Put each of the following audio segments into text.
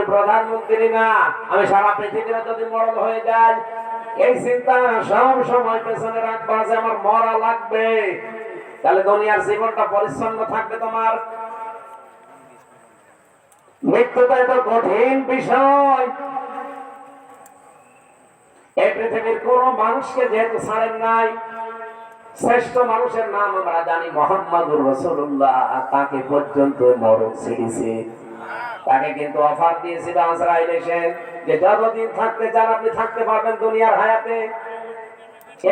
আমি প্রধানমন্ত্রী না, আমি সারা পৃথিবীতে যদি মরল হয়ে যাই, এই চিন্তা সব সময় পেছনে রাখবা যে আমার মরা লাগবে। তাহলে দুনিয়ার জীবনটা পরিচ্ছন্ন থাকবে তোমার। মৃত্যুটা এত কঠিন বিষয়। এই পৃথিবীর কোন মানুষকে যেহেতু ছাড়েন নাই, শ্রেষ্ঠ মানুষের নাম আমরা জানি মোহাম্মদুর রসুল্লাহ তাকে পর্যন্ত মরণ ছিড়েছে। তাকে কিন্তু অফার দিয়েছিল আজরাইল এসে যে যতদিন থাকতে চান আপনি থাকতে পারবেন দুনিয়ার হায়াতে।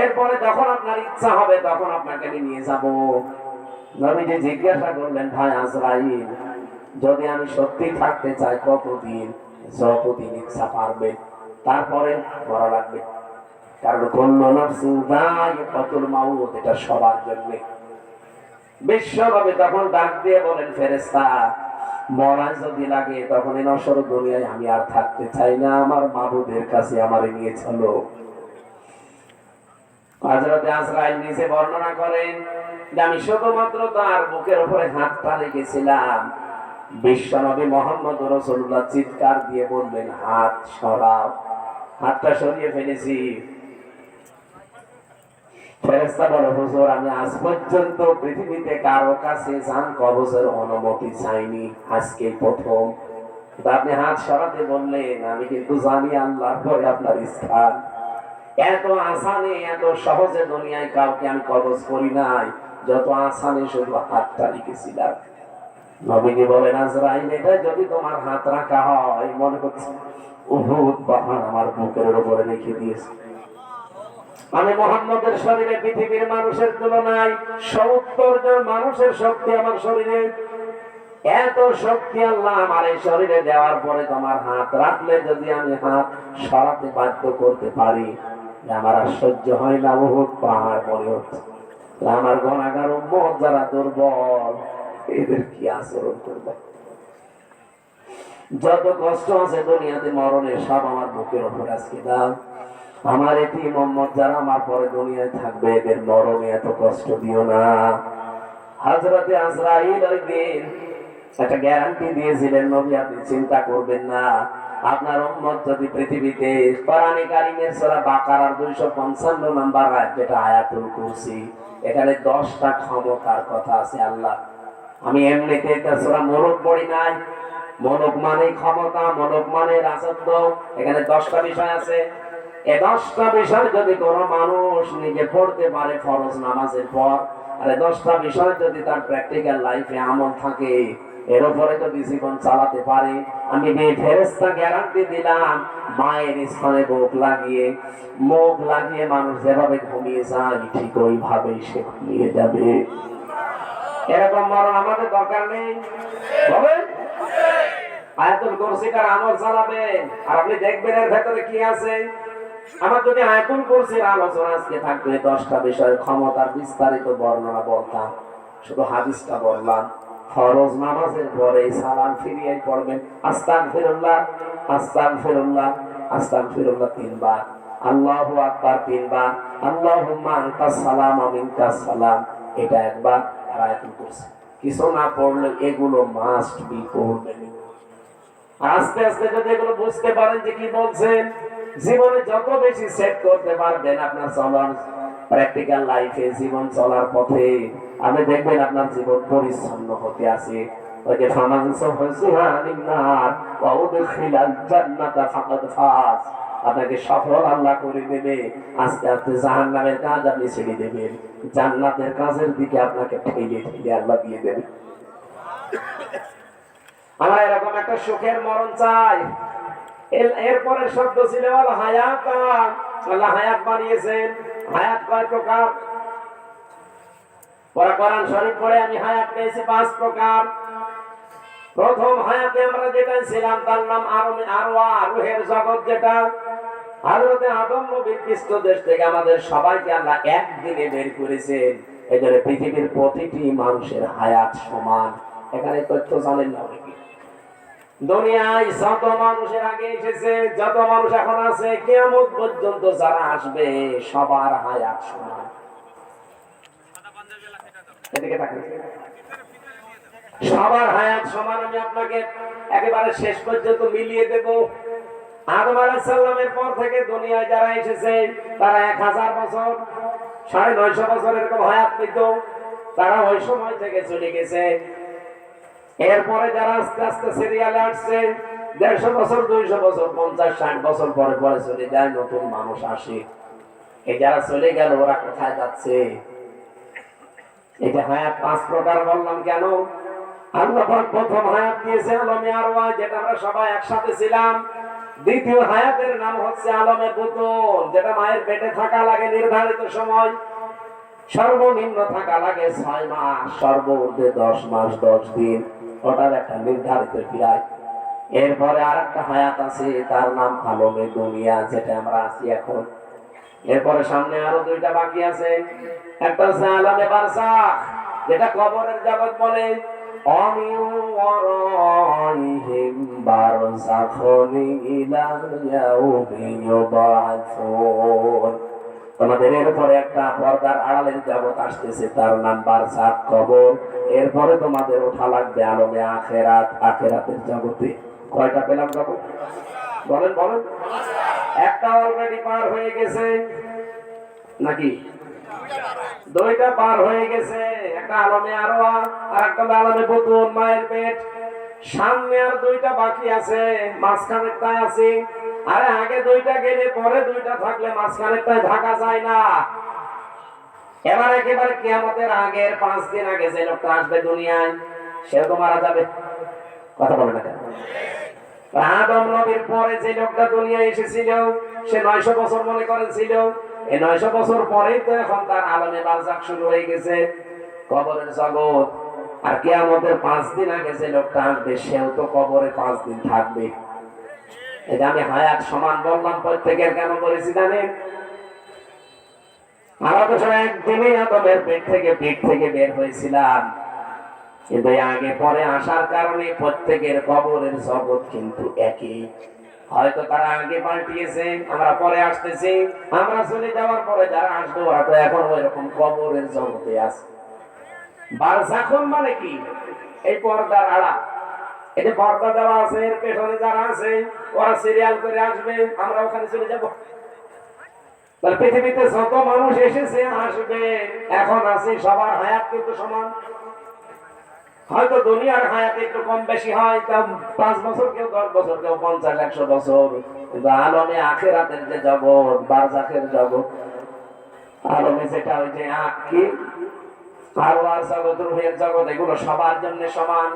এরপরে যখন আপনার ইচ্ছা হবে তখন আপনাকে আমি নিয়ে যাব। নবীজি জিজ্ঞাসা করলেন, ভাই আজরাইল, যদি আমি সত্যি থাকতে চাই কতদিন? যতদিন ইচ্ছা পারবে। তারপরে মরা লাগবে, কারণ কোন নার্সিং দায় কতুল মাউত, এটা সবার জন্য। বিশ্বভাবে তখন ডাক দিয়ে বলেন ফেরেস্তা মরা যদি লাগে, তখন এই নসর দুনিয়ায় আমি আর থাকতে চাই না। আমার মাবুদের কাছে আমার নিয়ে চলো। শুধুমাত্র তার বুকের উপরে হাতটা মোহাম্মদ চিৎকার দিয়ে বললেন, হাত সরাও। হাতটা সরিয়ে ফেলেছি। বলে, হুজুর, আমি আজ পর্যন্ত পৃথিবীতে কারও কাছে কবজের অনুমতি চাইনি। আজকে প্রথম। আপনি হাত সরাতে বললেন, আমি কিন্তু জানি আল্লাহর পরে আপনার স্থান। এত আসানে, এত সহজে দুনিয়ায় কাউকে আমি কবজ করি নাই। যত আসানে শুধু হাতটা রেখেছিলাম নবীজি বলেন এটা যদি তোমার হাত রাখা হয়, মনে হচ্ছে উহুদ আমার বুকের উপরে রেখে দিয়েছে। আমি মোহাম্মদের শরীরে পৃথিবীর মানুষের তুলনায় সত্তর জন মানুষের শক্তি আমার শরীরে। এত শক্তি আল্লাহ আমার এই শরীরে দেওয়ার পরে তোমার হাত রাখলে যদি আমি হাত সরাতে বাধ্য করতে পারি আমার আর সহ্য হয় না, বহুত পাহাড় মনে হচ্ছে আমার গণাগার উম্মত যারা দুর্বল, এদের কি আচরণ করবে? যত কষ্ট আছে দুনিয়াতে মরণে সব আমার বুকের ওপর আজকে দাও। আমার এটি মোহাম্মদ যারা আমার পরে দুনিয়ায় থাকবে, এদের মরণে এত কষ্ট দিও না। হাজরতে আজরাইল একদিন একটা গ্যারান্টি দিয়েছিলেন, নবী আপনি চিন্তা করবেন না। আপনার উম্মত যদি পৃথিবীতে কোরআনে কারিমের সূরা বাকারার 255 নাম্বার আয়াত, যেটা আয়াতুল কুরসি, এখানে 10টা ক্ষমতার কথা আছে আল্লাহ। আমি এমনিতে এটা সূরা মোরক পড়ি নাই। মনক মানে ক্ষমতা মনক মানে রাজত্ব। এখানে 10টা বিষয় আছে। 10টা বিষয় যদি কোনো মানুষ নিজে পড়তে পারে ফরজ নামাজের পর, আর 10টা বিষয় যদি তার প্র্যাকটিক্যাল লাইফে আমল থাকে, এর উপরে যদি জীবন চালাতে পারে, আমি এই ফেরেস্তা গ্যারান্টি দিলাম, মায়ের স্তনে বুক লাগিয়ে, মুখ লাগিয়ে মানুষ যেভাবে ঘুমিয়ে যায়, ঠিক ওইভাবে সে ঘুমিয়ে যাবে। এরকম মরণ আমাদের দরকার নেই। হবে আয়াতুল কুরসিটার আমল চালাবেন? আর আপনি দেখবেন এর ভেতরে কি আছে? আমার যদি আয়াতুল কুরসির আলোচনা আজকে থাকবে দশটা বিষয়ের ক্ষমতার বিস্তারিত বর্ণনা বলতাম, শুধু হাদিসটা বললাম। ফরজ নামাজের পরে সালাম ফিরিয়ে পড়বেন। আস্তান ফিরুল্লাহ আস্তান ফিরুল্লাহ আস্তান ফিরুল্লাহ তিনবার। আল্লাহু আকবার তিনবার। আল্লাহুম্মা আনতাস সালাম ওয়া মিনকাস সালাম। এটা একবার আর আয়াতুল কুরসি। কিছু না পড়লে এগুলো মাস্ট বি পড়বেন। আস্তে আস্তে যদি এগুলো বুঝতে পারেন যে কি বলছেন জীবনে যত বেশি সেট করতে পারবেন আপনার চলার প্র্যাকটিক্যাল লাইফে জীবন চলার পথে, আপনি দেখবেন আপনার জীবন পরিচ্ছন্ন হতে আছে। আপনাকে সফল আল্লাহ করে দেবে। আস্তে আস্তে জাহান্নামের কাজ আপনি ছেড়ে দেবেন। জান্নাতের কাজের দিকে আপনাকে ঠেলে ঠেলে আল্লাহ দিয়ে দেবে। আমরা এরকম একটা সুখের মরণ চাই। এর- এরপরের শব্দ ছিল হায়াত। আল্লাহ হায়াত বানিয়েছেন। হায়াত কয় প্রকার? পরে কোরআন শরীফ পড়ে, আমি হায়াত পেয়েছি পাঁচ প্রকার। প্রথম হায়াতে আমরা যেটা ছিলাম, তার নাম আরও আরোয়া রুহের জগৎ যেটা। হযরতে আদম নবীর দেশ থেকে আমাদের সবাইকে আল্লাহ একদিনে বের করেছেন। এই পৃথিবীর প্রতিটি মানুষের হায়াত সমান। এখানে তথ্য জানেন না অনেকে। দুনিয়ায় যত মানুষের আগে এসেছে, যত মানুষ এখন আছে, কেয়ামত পর্যন্ত যারা আসবে, সবার হায়াত সমান। সবার হায়াত সমান, আমি আপনাকে একেবারে শেষ পর্যন্ত মিলিয়ে দেব। আদম আলাহিসাল্লামের পর থেকে দুনিয়ায় যারা এসেছে, তারা এক হাজার বছর, সাড়ে নয়শো বছর এরকম হায়াত পেত। তারা ওই সময় থেকে চলে গেছে। এরপরে যারা আস্তে আস্তে সিরিয়ালে আসছে, দেড়শো বছর, দুইশো বছর, পঞ্চাশ, ষাট বছর পরে পরে চলে যায় নতুন মানুষ আসে। এই যারা চলে গেল, ওরা কোথায় যাচ্ছে? এটা হায়াত পাঁচ প্রকার বললাম কেন? আল্লাহ প্রথম হায়াত দিয়েছে আলমে আরওয়া, যেটা আমরা সবাই একসাথে ছিলাম। দ্বিতীয় হায়াতের নাম হচ্ছে আলমে পুতুল যেটা মায়ের পেটে থাকা লাগে নির্ধারিত সময়। সর্বনিম্ন থাকা লাগে ছয় মাস সর্বঊর্ধ্বে দশ মাস, দশ দিন। ওটার একটা নির্ধারিত ক্রিয়ায় এরপরে আর একটা হায়াত আছে, তার নাম আলমে দুনিয়া যেটা আমরা আছি এখন। এরপরে সামনে আরও দুইটা বাকি আছে। একটা হচ্ছে আলামে বারসাখ, যেটা কবরের জগৎ বলে। অমিউ ওয়ারাইহিম বারসাখুন ইলা ইয়াউমি ইউবাসুন। তোমাদের এরপরে একটা পর্দার আড়ালের জগৎ আসতেছে, তার নাম বারসাখ কবর এরপরে তোমাদের ওঠা লাগবে আলমে আখেরাত, আখেরাতের জগতে। কয়টা পেলাম জগৎ বলেন বলেন। একটা অলরেডি পার হয়ে গেছে। নাকি? দুইটা পার হয়ে গেছে। একটা আলমে আরোয়া, আর একটা আলমে পুতুল, মায়ের পেট। সামনে আর দুইটা বাকি আছে মাঝখানেরটায় আছে। আরে আগে দুইটা গেলে পরে দুইটা থাকলে মাঝখানেরটায় ঢাকা যায় না। এবার একেবারে কিয়ামতের আগের পাঁচ দিন আগে যে লোকটা আসবে দুনিয়ায়, সেও তো মারা যাবে। কথা বলে না কেন? আদম নবীর পরে যে লোকটা এসেছিল, সে নয়শো বছর মনে করেন ছিল এই নয়শো বছর পরেই তো এখন তার আলমে বারজাক শুরু হয়ে গেছে কবরের জগৎ। আর কেয়ামতের পাঁচ দিন আগে যে লোকটা আসবে, সেও তো কবরে পাঁচ দিন থাকবে। এটা আমি হায়াত সমান বললাম প্রত্যেকের কেন বলেছি জানেন? আমরা তো সবাই আদমের পেট থেকে পেট থেকে বের হয়েছিলাম। কিন্তু আগে পরে আসার কারণে প্রত্যেকের কবরের জগৎ কিন্তু একই। হয়তো তারা আগে পাল্টিয়েছে, আমরা পরে আসতেছি, আমরা চলে যাওয়ার পরে যারা আসবে ওরা তো এখন ওই রকম কবরের জগতে আছে। বারজাখন মানে কি? এই পর্দার আড়া এই পর্দা দেওয়া আছে, এর পেছনে যারা আছে, ওরা সিরিয়াল করে আসবে, আমরা ওখানে চলে যাব। পৃথিবীতে যত মানুষ এসেছে, আসবে। এখন আছে, সবার হায়াত কিন্তু সমান। হয়তো দুনিয়ার হায়াত একটু কম বেশি হয় তা পাঁচ বছর কেউ দশ বছর, কেউ পঞ্চাশ, একশো বছর। কিন্তু আলমে আখেরাতের যে জগৎ, বারজাখের জগৎ, আলমে যেটা ওই যে আখ, কি? আরও আর জগৎ, রুহের জগৎ, এগুলো সবার জন্য সমান।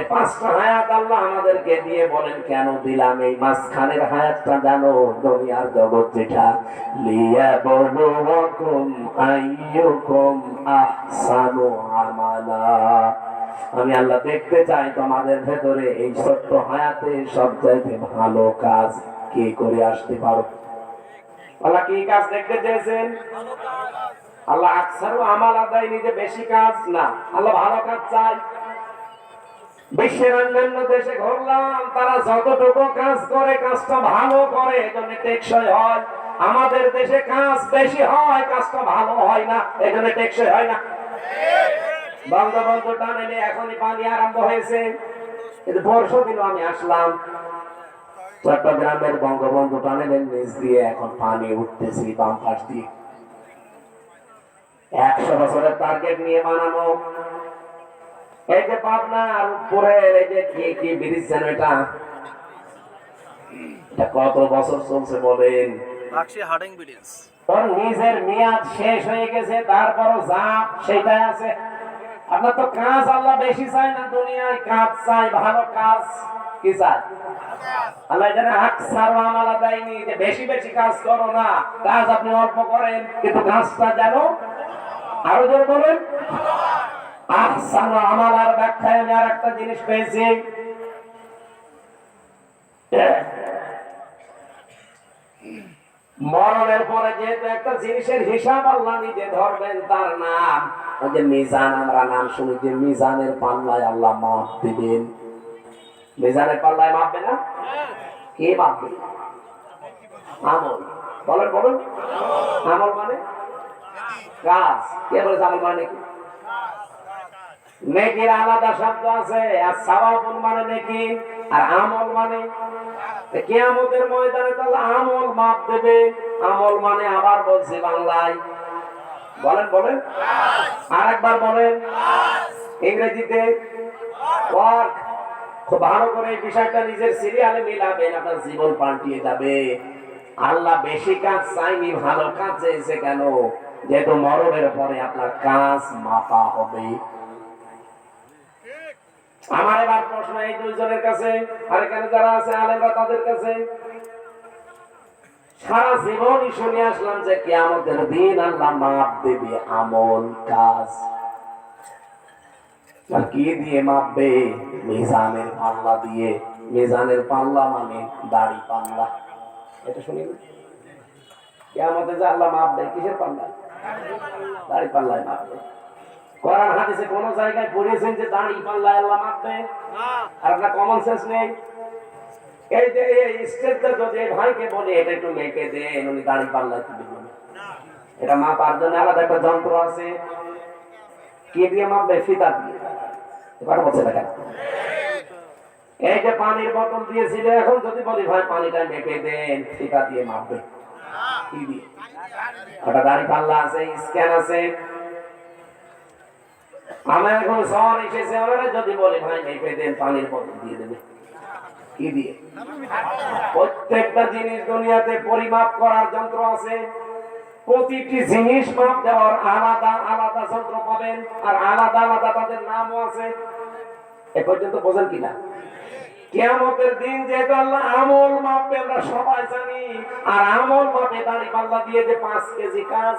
পাঁচটা হায়াত আল্লাহ আমাদেরকে দিয়ে বলেন, কেন দিলাম এই মাঝখানের হায়াতটা জানো? দুনিয়ার জগৎ যেটা। লিয়া আহসানু আমালা। আমি আল্লাহ দেখতে চাই তোমাদের ভেতরে এই ছোট্ট হায়াতে সবচাইতে ভালো কাজ কে করে আসতে পারো। আল্লাহ কি কাজ দেখতে চেয়েছেন? আল্লাহ আকসারও আমাল আদায় নিজে বেশি কাজ, না। আল্লাহ ভালো কাজ চাই বিশ্বের অন্যান্য দেশে ঘুরলাম, তারা যতটুকু কাজ করে, কাজটা ভালো করে, এজন্য টেকসই হয়। আমাদের দেশে কাজ বেশি হয়, কাজটা ভালো হয় না, এজন্য টেকসই হয় না। বঙ্গবন্ধু টানেলে এখনই পানি আরম্ভ হয়েছে। পরশু দিন আমি আসলাম। চট্টগ্রামের বঙ্গবন্ধু টানেলের নিচ দিয়ে এখন পানি উঠতেছি, বাম পাশ দিয়ে। একশো বছরের টার্গেট নিয়ে বানানো। এই যে পাবনার উপরের এই যে কি কি ব্রিজ যেন এটা? এটা কত বছর চলছে বলেন? বাক্সি হার্ডিং ব্রিজ। ওর নিজের মেয়াদ শেষ হয়ে গেছে তারপরও জাপ সেটাই আছে। আপনার তো কাজ আল্লাহ বেশি চাই না দুনিয়ায় কাজ চাই ভালো কাজ কি চাই আল্লাহ এখানে আকসার আমালা দেয়নি যে বেশি বেশি কাজ করো না। কাজ আপনি অল্প করেন কিন্তু কাজটা জানো? আরও জোর বলেন। আহসান আমালার ব্যাখ্যায় আমি আর জিনিস পেয়েছি। মরণের পরে যেহেতু একটা জিনিসের হিসাব আল্লাহ নিজে ধরবেন, তার নাম যে মিজান, আমরা নাম শুনি যে মিজানের পাল্লায় আল্লাহ মাপ দিবেন। মিজানের পাল্লায় মাপবে না? কে মাপবে? আমল। বলেন বলেন। আমল মানে? কাজ। কে বলেছে আমল মানে কি? নেকির আলাদা শব্দ আছে, আর সাওয়াবুন মানে নেকি, আর আমল মানে। কিয়ামতের ময়দানে তাহলে আমল মাপ দেবে, আমল মানে আবার বলছে বাংলায়। বলেন বলেন। আর একবার বলেন। ইংরেজিতে ওয়ার্ক। খুব ভালো করে এই বিষয়টা নিজের সিরিয়ালে মিলাবেন, আপনার জীবন পাল্টিয়ে যাবে। আল্লাহ বেশি কাজ চাইনি ভালো কাজ চেয়েছে কেন? যেহেতু মরণের পরে আপনার কাজ মাপা হবে। আমার এবার প্রশ্ন এই দুইজনের কাছে, আর এখানে যারা আছে, আলেমরা তাদের কাছে। সারা জীবনই শুনে আসলাম যে কেয়ামতের দিন আল্লাহ মাপ দেবে আমল কাজ। আর কি দিয়ে মাপবে? মিজানের পাল্লা দিয়ে। মিজানের পাল্লা মানে দাড়ি পাল্লা। এটা শুনি কেয়ামতে যে আল্লাহ মাপবে, কিসের পাল্লা? দাড়ি পাল্লায় মাপবে। কোরআন হাদিসে কোন জায়গায় পড়িয়েছেন যে দাড়ি পাল্লায় আল্লাহ মাপবে আর আপনার কমন সেন্স নেই? এই যে এই স্টেপটা যদি ভাইকে বলে এটা একটু মেপে দেন উনি দাড়ি পাল্লায় তুলে দেবেন। এটা মাপার জন্য আলাদা একটা যন্ত্র আছে। কি দিয়ে মাপবে ফিতা দিয়ে। এবার বলছে দেখা। এই যে পানির বোতল দিয়েছিল এখন যদি বলি ভাই পানিটা মেপে দেন ফিতা দিয়ে মাপবে কি দিয়ে? ওটা দাড়ি পাল্লা আছে স্ক্যান আছে। এখন এসেছে, ওনারা যদি বলি, ভাই মেপে দেন পানির বোতল দিয়ে দেবে। কি দিয়ে? প্রত্যেকটা জিনিস দুনিয়াতে পরিমাপ করার যন্ত্র আছে। প্রতিটি জিনিস মাপ দেওয়ার আলাদা আলাদা যন্ত্র পাবেন, আর আলাদা আলাদা তাদের নামও আছে। এ পর্যন্ত বোঝেন কিনা? কেয়ামতের দিন যেহেতু আল্লাহ আমল মাপবে, আমরা সবাই জানি, আর আমল মাপে দাড়ি পাল্লা দিয়ে যে পাঁচ কেজি কাজ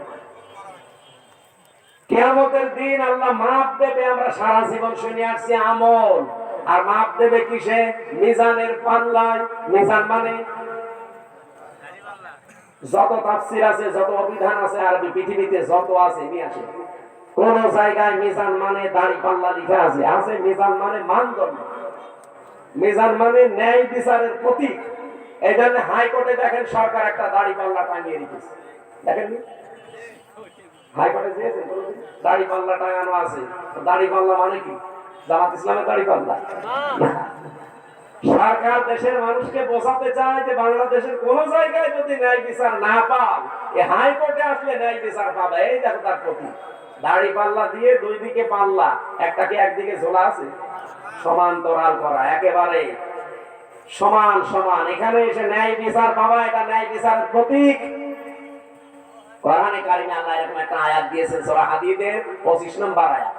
কেয়ামতের দিন আল্লাহ মাপ দেবে, আমরা সারা জীবন শুনে আসছি আমল। আর মাপ দেবে কিসে? মিজানের পাল্লায়। মিজান মানে? যত তাফসির আছে, যত অভিধান আছে, আরবি পৃথিবীতে যত আছে, নিয়ে আসে। কোন জায়গায় মিজান মানে দাড়ি পাল্লা লিখা আছে? আছে মিজান মানে মানদণ্ড। মিজান মানে ন্যায় বিচারের প্রতীক। এই জন্য হাইকোর্টে দেখেন সরকার একটা দাড়ি পাল্লা টাঙিয়ে রেখেছে মানে দাড়ি পাল্লা। সরকার দেশের মানুষকে চায় যে বাংলাদেশের কোন জায়গায় যদি ন্যায় বিচার না হাইকোর্টে আসলে ন্যায় বিচার পাবে। এই দেখো তার প্রতি। দাড়ি পাল্লা দিয়ে দুই দিকে পাল্লা একটাকে একদিকে ঝোলা আছে? সমান্তরাল করা, একেবারে সমান সমান। এখানে এসে ন্যায় বিচার পাবা, এটা ন্যায় বিচারের প্রতীক। কোরআনে কারিমে আল্লাহ এরকম একটা আয়াত দিয়েছেন, সূরা হাদীদের 25 নম্বর আয়াত।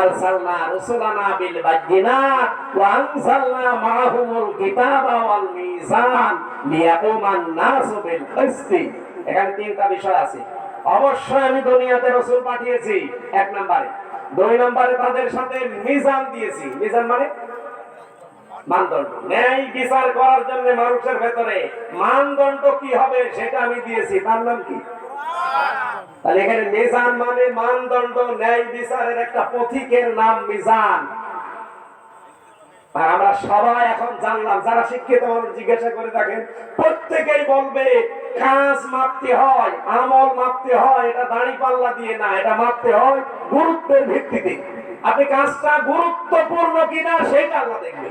আরসালনা রুসুলানা বিল বাজ্জিনাত ওয়া আনসালনা মাআহুমুল কিতাবা ওয়াল মিজান লিয়াকুমান নাসু বিল কিসতি। এখানে তিনটা বিষয় আছে। অবশ্যই আমি দুনিয়াতে রাসূল পাঠিয়েছি, এক নম্বরে। দুই নম্বরে তাদের সাথে মিজান দিয়েছি। মিজান মানে মানে আমরা সবাই এখন জানলাম, যারা শিক্ষিত মানুষ জিজ্ঞাসা করে থাকেন প্রত্যেকেই বলবে, কাজ মাপতে হয়, আমল মাপতে হয়, এটা দাড়ি পাল্লা দিয়ে না, এটা মাপতে হয় গুরুত্বের ভিত্তিতে। আপনি কাজটা গুরুত্বপূর্ণ কিনা সেটা আল্লাহ দেখবে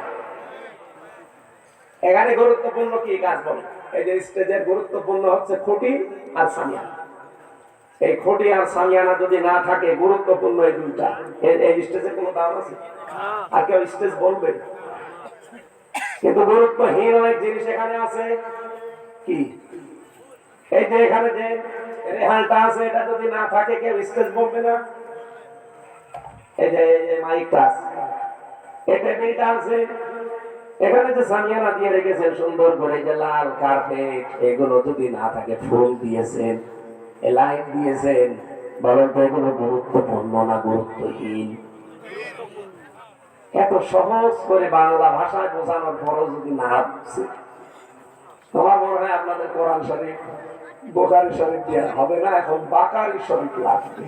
এখানে গুরুত্বপূর্ণ কি কাজ বলে? এই যে স্টেজের গুরুত্বপূর্ণ হচ্ছে খুঁটি আর সামিয়ানা। এই খুঁটি আর সামিয়ানা যদি না থাকে, গুরুত্বপূর্ণ এই দুইটা। এই স্টেজের কোনো দাম আছে? আর কেউ স্টেজ বলবে? কিন্তু গুরুত্বহীন অনেক জিনিস এখানে আছে। কি? এই যে এখানে যে রেহালটা আছে, এটা যদি না থাকে, কেউ স্টেজ বলবে না। এই যে মাইকটা আছে। এই টেবিলটা আছে। এখানে যে সামিয়ানা দিয়ে রেখেছেন সুন্দর করে যে লাল কার্পেট এগুলো যদি না থাকে ফুল দিয়েছেন লাইট দিয়েছেন বলেন তো এগুলো গুরুত্বপূর্ণ না গুরুত্বহীন? এত সহজ করে বাংলা ভাষায় বোঝানোর পরও যদি না বুঝে তোমার মনে হয় আপনাদের কোরআন শরীফ বোকারি শরীফ দেওয়া হবে না এখন বাকারি শরীফ লাগবে।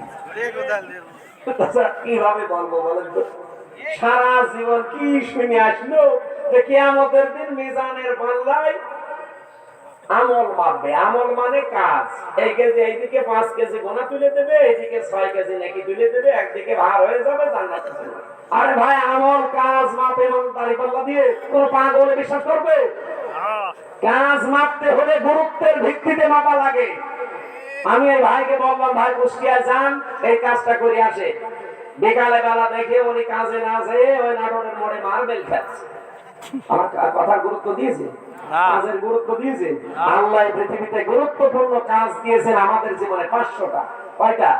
কীভাবে বলব বলেন তো? সারা জীবন কি শুনে আসলো যে কেয়ামতের দিন মিজানের পাল্লায় আমল মাপবে আমল মানে কাজ। এই কেজি এইদিকে পাঁচ কেজি গোনা তুলে দেবে, এইদিকে ছয় কেজি নাকি তুলে দেবে, একদিকে ভার হয়ে যাবে, জান্নাতে আরে ভাই, আমল, কাজ মাপে দাড়ি পাল্লা দিয়ে কোন পাগলে বিশ্বাস করবে? কাজ মাপতে হলে গুরুত্বের ভিত্তিতে মাপা লাগে। আমি এই ভাইকে বললাম, ভাই কুষ্টিয়া যান, এই কাজটা করে আসে। বিকালে বেলা দেখে উনি কাজে না যেয়ে ওই নাটোরের মোড়ে মার্বেল খাচ্ছে আমার কথার গুরুত্ব দিয়েছে? কাজের গুরুত্ব দিয়েছে? আল্লাহ পৃথিবীতে গুরুত্বপূর্ণ কাজ দিয়েছেন আমাদের জীবনে পাঁচশোটা। কয়টা?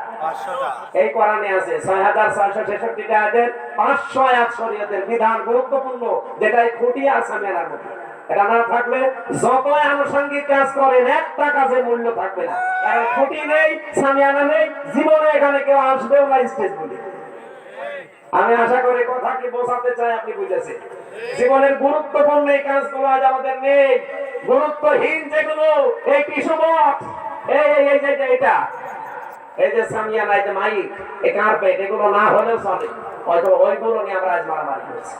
এই কোরআনে আছে ছয় হাজার ছয়শো ছেষট্টি আয়াতের পাঁচশো আয়াত শরীয়তের বিধান গুরুত্বপূর্ণ যেটাই খুঁটি আর সামিয়ানার মধ্যে। এটা না থাকলে যতই আনুষঙ্গিক কাজ করেন একটা কাজের মূল্য থাকবে না। কারণ খুঁটি নেই সামিয়ানা নেই জীবনে এখানে কেউ আসবেও না স্টেজ বলে আমি আশা করি কথা কি বোঝাতে চাই, আপনি বুঝেছেন। জীবনের গুরুত্বপূর্ণ এই কাজগুলো আজ আমাদের নেই। গুরুত্বহীন যেগুলো, এই বক্স, এই যে এটা, এই যে সামিয়ানা এই যে মাইক, এই কার্পেট এগুলো না হলেও চলে। হয়তো ওইগুলো নিয়ে আমরা আজ মারামারি করছি।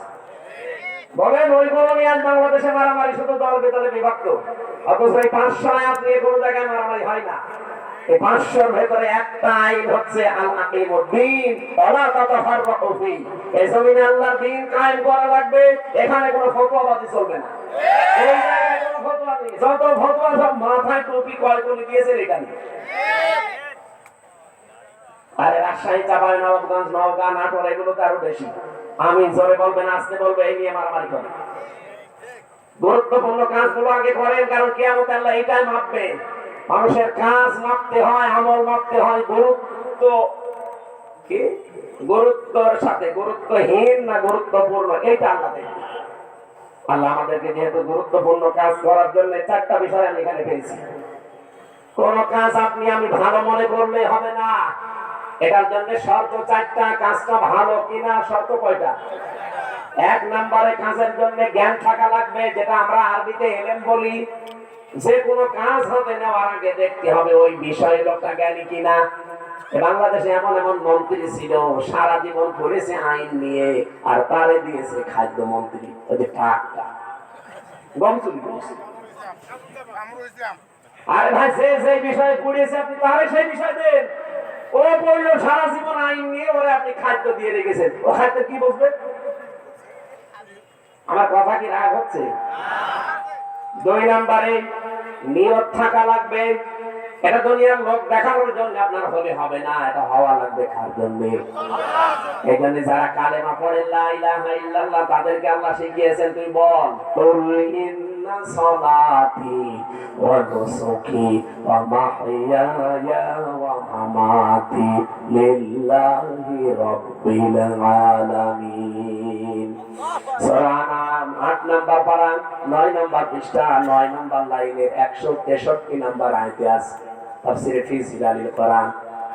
বলেন, ওইগুলো নিয়ে আজ বাংলাদেশে মারামারি, শুধু দল বেতনে বিভক্ত। অথচ এই পাঁচশো আয়াত নিয়ে কোনো জায়গায় মারামারি হয় না। পাঁচশোর ভেতরে একটা আইন হচ্ছে এই জমিনে কায়েম করা লাগবে, এখানে কোনো চলবে না। এই জায়গায় কোনো নেই। যত সব মাথায় টুপি, কয় করে এখানে? আরে রাজশাহী নবাবগঞ্জ নওগাঁ, নাটোর এগুলোতে আরও বেশি। আমি জোরে বলবেন আসতে বলবে, এই নিয়ে মারামারি করে গুরুত্বপূর্ণ কাজগুলো আগে করেন, কারণ কেয়ামত আল্লাহ এটাই মাপবে। মানুষের কাজ মাপতে হয়, আমল মাপতে হয়, গুরুত্ব কি? গুরুত্বর সাথে, গুরুত্বহীন না গুরুত্বপূর্ণ? এইটা আল্লাহ আল্লাহ আমাদেরকে যেহেতু গুরুত্বপূর্ণ কাজ করার জন্য চারটা বিষয় আমি এখানে পেয়েছি কোন কাজ আপনি, আমি ভালো মনে করলে হবে না। এটার জন্য শর্ত চারটা, কাজটা ভালো কিনা, শর্ত কয়টা? এক নম্বরে কাজের জন্য জ্ঞান থাকা লাগবে, যেটা আমরা আরবিতে এলেম বলি। যে কোনো কাজ হাতে নেওয়ার আগে দেখতে হবে ওই বিষয়ে লোকটা জ্ঞানী কিনা। বাংলাদেশে এমন এমন মন্ত্রী ছিল, সারা জীবন করেছে আইন নিয়ে, আর তারে দিয়েছে খাদ্য মন্ত্রী ওই যে টাকটা গম করেছে। আরে ভাই যে যে বিষয়ে পড়িয়েছে আপনি তারে সেই বিষয় দেন। ও পড়ল সারা জীবন আইন নিয়ে, ওরে আপনি খাদ্য দিয়ে রেখেছেন। ও খাদ্য কি বলবে? আমার কথা কি রাগ হচ্ছে? দুই নম্বরে, নিয়ত থাকা লাগবে। এটা দুনিয়ার লোক দেখানোর জন্য আপনার হলে হবে না, এটা হওয়া লাগবে খার জন্য? এই জন্য যারা কালেমা পড়ে, লা ইলাহা ইল্লাল্লাহ, তাদেরকে আল্লাহ শিখিয়েছেন, তুই বল সালাতি ওয়া নুসুকি ওয়া মাহইয়ায়া ওয়া মামাতি লিল্লাহি রাব্বিল আলামিন। সূরা নাম 8 নাম্বার পারা 9 নাম্বার পৃষ্ঠা 9 নাম্বার লাইনের 163 নাম্বার আয়াতে আছে তাফসীরে ফি জিলালিল কোরআন।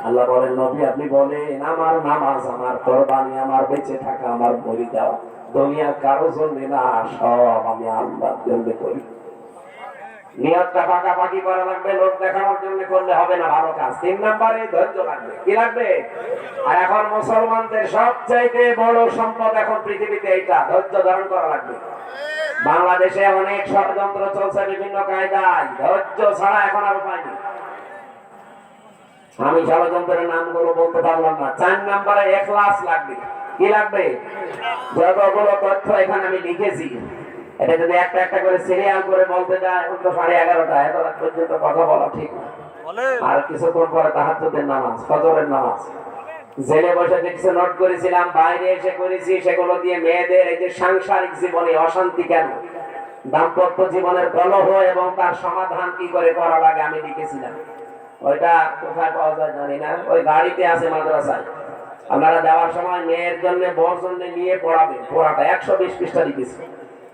আল্লাহ বলেন, নবী আপনি বলেন, আমার নামাজ, আমার কোরবানি, আমার বেঁচে থাকা, আমার বলি দাও দুনিয়া কারও জন্য না, সব আমি আল্লাহ জন্য করি। নিয়তটা পাকাপাকি করা লাগবে, লোক দেখানোর জন্য করলে হবে না, ভালো কাজ। তিন নম্বরে ধৈর্য লাগবে। কি লাগবে? আর এখন মুসলমানদের সবচাইতে বড় সম্পদ এখন পৃথিবীতে এইটা, ধৈর্য ধারণ করা লাগবে। বাংলাদেশে অনেক ষড়যন্ত্র চলছে বিভিন্ন কায়দায়, ধৈর্য ছাড়া এখন আর উপায় নেই। আমি ষড়যন্ত্রের নামগুলো বলতে পারলাম না। চার নম্বরে এখলাস লাগবে। কি লাগবে? যতগুলো তথ্য এখানে আমি লিখেছি। এটা যদি একটা একটা করে সিরিয়াল করে বলতে যায় এখন তো সাড়ে এগারোটা এত রাত পর্যন্ত কথা বলা ঠিক না। আর কিছুক্ষণ পরে তাহাজ্জুদের নামাজ ফজরের নামাজ। জেলে বসে কিছু নোট করেছিলাম বাইরে এসে করেছি সেগুলো দিয়ে মেয়েদের এই যে সাংসারিক জীবনে অশান্তি কেন? দাম্পত্য জীবনের কলহ এবং তার সমাধান কি করে করা লাগে আমি লিখেছিলাম। ওইটা কোথায় পাওয়া যায় জানি না। ওই গাড়িতে আছে মাদ্রাসায়। আপনারা যাওয়ার সময় মেয়ের জন্য বর জন্য নিয়ে পড়াবে পড়াটা একশো বিশ পৃষ্ঠা লিখেছি।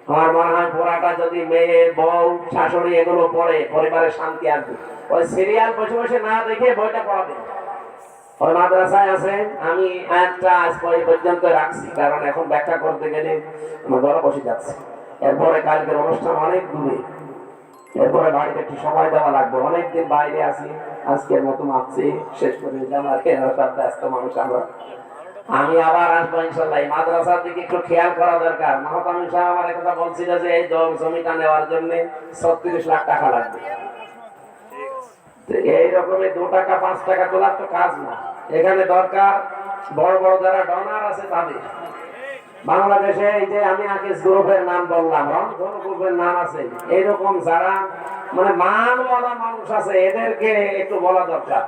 আমার মনে হয় পড়াটা যদি মেয়ে বউ, শাশুড়ি এগুলো পড়ে, পরিবারের শান্তি আসবে ওই সিরিয়াল বসে বসে না দেখে বইটা পড়াবে। ওই মাদ্রাসায় আছে, আমি একটা আজ পরে পর্যন্ত রাখছি, কারণ এখন ব্যাখ্যা করতে গেলে আমার বসে যাচ্ছে। এরপরে কালকের অনুষ্ঠান অনেক দূরে। এরপরে বাড়িতে একটু সময় দেওয়া লাগবে। অনেকদিন বাইরে আছি, আজকের মতো মাপছি, শেষ আমার ব্যস্ত মানুষ আমরা। আমি আবার আসব ইনশাল্লাহ মাদ্রাসার দিকে একটু খেয়াল করা দরকার। মহাতামি সাহেব আমার কথা বলছিল যে, এই জমি জমিটা নেওয়ার জন্য ছত্রিশ লাখ টাকা লাগবে। এই রকমের দু টাকা, পাঁচ টাকা তোলার তো কাজ না। এখানে দরকার বড় বড় যারা ডনার আছে তাদের। বাংলাদেশে এই যে আমি আগে গ্রুপের নাম বললাম, রংধন গ্রুপের নাম আছে। এইরকম যারা মানে মানওয়ালা মানুষ আছে, এদেরকে একটু বলা দরকার।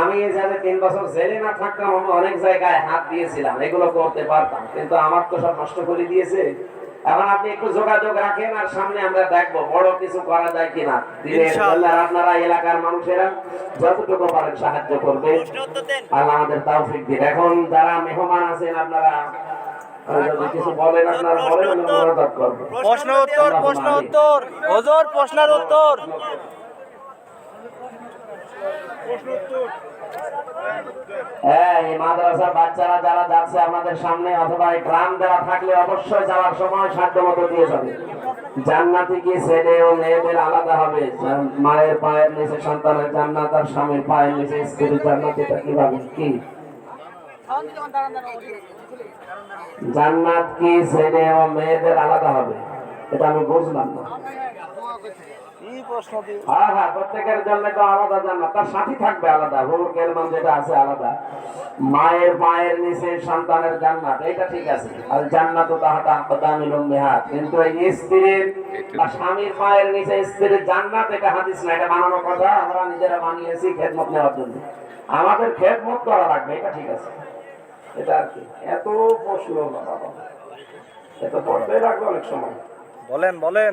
আমি যাতে তিন বছর জেলে না থাকতাম আমি অনেক জায়গায় হাত দিয়েছিলাম এগুলো করতে পারতাম কিন্তু আমার তো সব নষ্ট করে দিয়েছে। এখন আপনি একটু যোগাযোগ রাখেন আর সামনে আমরা দেখব বড় কিছু করা যায় কিনা। আপনারা এলাকার মানুষেরা যতটুকু পারেন সাহায্য করবে। আল্লাহ আমাদের তৌফিক দিন এখন যারা মেহমান আছেন আপনারা প্রশ্ন উত্তর প্রশ্ন উত্তর। হজুর প্রশ্নের উত্তর। হ্যাঁ এই মাদ্রাসার বাচ্চারা যারা যাচ্ছে আমাদের সামনে অথবা এই ড্রাম দেওয়া থাকলে অবশ্যই যাওয়ার সময় সাধ্য মতো দিয়ে যাবে। জান্নাতি কি ছেলে ও মেয়েদের আলাদা হবে? মায়ের পায়ের নিচে সন্তানের জান্নাত আর স্বামীর পায়ের নিচে স্ত্রীর জান্নাত, এটা কীভাবে? কি? জান্নাত কি ছেলে ও মেয়েদের আলাদা হবে? এটা আমি বুঝলাম না। প্রশ্ন দিই হ্যাঁ হ্যাঁ প্রত্যেকের জন্য তো আলাদা জান্নাত তার সাথী থাকবে আলাদা হুর কেলমান যেটা আছে আলাদা। মায়ের মায়ের নিচে সন্তানের জান্নাত এটা ঠিক আছে। আর জান্নাত আকদামিল উম্মিহাত কিন্তু এই স্ত্রীর বা স্বামীর মায়ের নিচে স্ত্রীর জান্নাত এটা হাদিস না এটা বানানো কথা আমরা নিজেরা বানিয়েছি খেদমত নেওয়ার জন্য। আমাদের খেদমত করা লাগবে এটা ঠিক আছে। এটা আর কি এত প্রশ্ন বাবা। এত পড়তে লাগবে অনেক সময়। বলেন বলেন।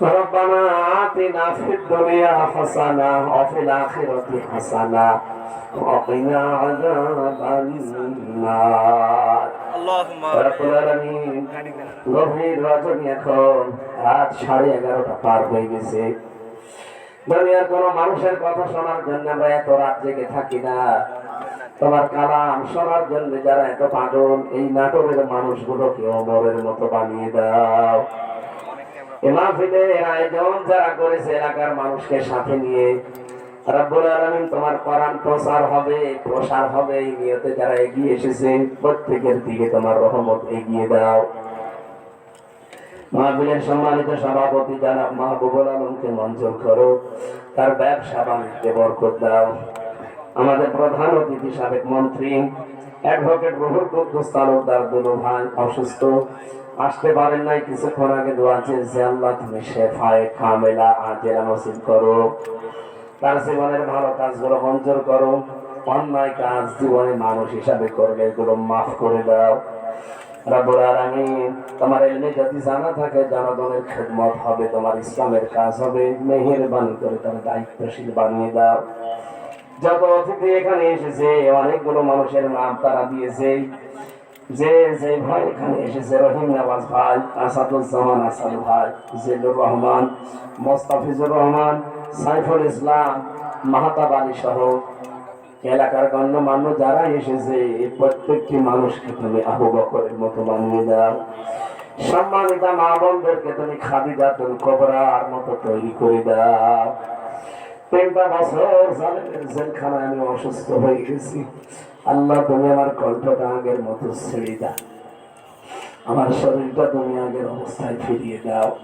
ربنا آتنا في الدنيا حسنة وفي الآخرة حسنة وقنا عذاب النار আল্লাহুম্মা রব্বুল আলামিন গভীর রজনী এখন রাত সাড়ে এগারোটা পার হয়ে গেছে দুনিয়ার কোন মানুষের কথা শোনার জন্য আমরা এত রাত জেগে থাকি না তোমার কালাম শোনার জন্য যারা এত পাগল এই নাটকের মানুষগুলোকে অমরের মতো বানিয়ে দাও এ আয়োজন যারা করেছে এলাকার মানুষকে সাথে নিয়ে প্রত্যেকের দিকে তোমার রহমত এগিয়ে দাও। সম্মানিত সভাপতি যারা মাহবুবুল আলমকে মঞ্জুর করো, তার ব্যবসা বাণিজ্যে বরকত দাও। আমাদের প্রধান অতিথি সাবেক মন্ত্রী, অ্যাডভোকেট বহুল কুদ্দুস তালুকদার দুলু ভাই অসুস্থ। আসতে পারেন নাই, কিছুক্ষণ আগে দোয়া চেয়েছে, আল্লাহ তুমি শেফায়ে কামেলা আজেলা নসিব করো। তার জীবনের ভালো কাজগুলো মঞ্জুর করো। অন্যায় কাজ জীবনে মানুষ হিসাবে করলে এগুলো মাফ করে দাও। তোমার এলমে যদি জানা থাকে, জনগণের খেদমত হবে, তোমার ইসলামের কাজ হবে, মেহেরবানি করে তার দায়িত্বশীল বানিয়ে দাও। যত অতিথি এখানে এসেছে, অনেকগুলো মানুষের নাম তারা দিয়েছে। যে যে ভাই এখানে এসেছে, রহিম নওয়াজ ভাই, আসাদুজ্জামান আসাদ ভাই, জিল্লুর রহমান, মোস্তাফিজুর রহমান, সাইফুল ইসলাম, মাহাতাব আলী সহ এলাকার গণ্যমান্য যারা এসেছে প্রত্যেকটি মানুষকে তুমি আবু মতো বানিয়ে দাও। সম্মানিতা মা বোনদেরকে তুমি খাদিজাতুল কবরার মতো তৈরি করে দাও। বছর জেলখানায় আমি অসুস্থ হয়ে গেছি। আল্লাহ, তুমি আমার কণ্ঠটা আগের মতো ছেড়ে দাও। আমার শরীরটা তুমি আগের অবস্থায় ফিরিয়ে দাও।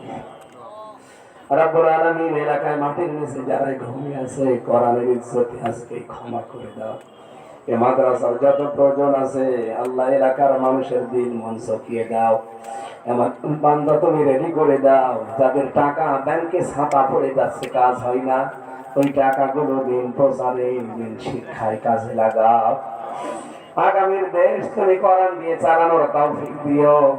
মানুষের দিন মন চকিয়ে দাও। এমন বান্দা, তুমি রেডি করে দাও। যাদের টাকা ব্যাংকে ছাতা পড়ে যাচ্ছে, কাজ হয় না। ওই টাকাগুলো দিন প্রচারে দিন শিক্ষায় কাজে লাগাও। আগামীর দেশ তুমি কোরআন দিয়ে চালানোর তৌফিক দিও।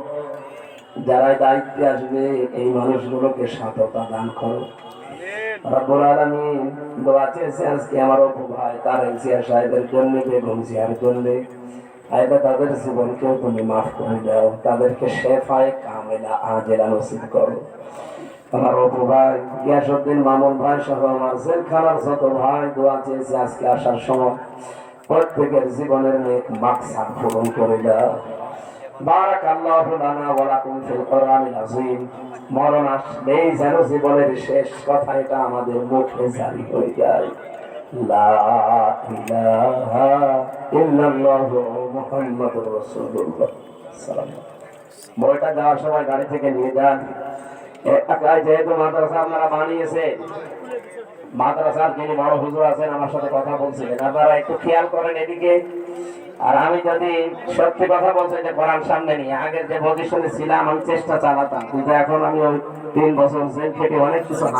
যারা দায়িত্বে আসবে, এই মানুষগুলোকে সততা দান করো। আমার ভাই, তার সাহেবের জন্য জিয়ার জন্য। আয়দা তাদের তুমি মাফ করে তাদেরকে শেফায় কামেলা আজেলা নসিব করো। আমার অপু ভাই গিয়াসুদ্দিন মামুন ভাই সহ আমার জেলখানার যত ভাই দোয়া চেয়েছে আজকে আসার সময় প্রত্যেকের জীবনের নেক মাকসাদ পূরণ করে দাও। বারাক মরণ আসলেই যেন জীবনের শেষ কথা এটা আমাদের মুখে জারি হয়ে যায়। বইটা যাওয়ার সময় গাড়ি থেকে নিয়ে যান। যেহেতু মাদ্রাসা আপনারা বানিয়েছে মাদ্রাসার যিনি বড় হুজুর আছেন, আমার সাথে কথা বলছিলেন। আপনারা একটু খেয়াল করেন এদিকে। আর আমি যদি সত্যি কথা বলছি যে কোরআন সামনে নিয়ে, আগের যে পজিশনে ছিলাম, আমি চেষ্টা চালাতাম। কিন্তু এখন আমি ওই তিন বছর জেল খেটে অনেক কিছু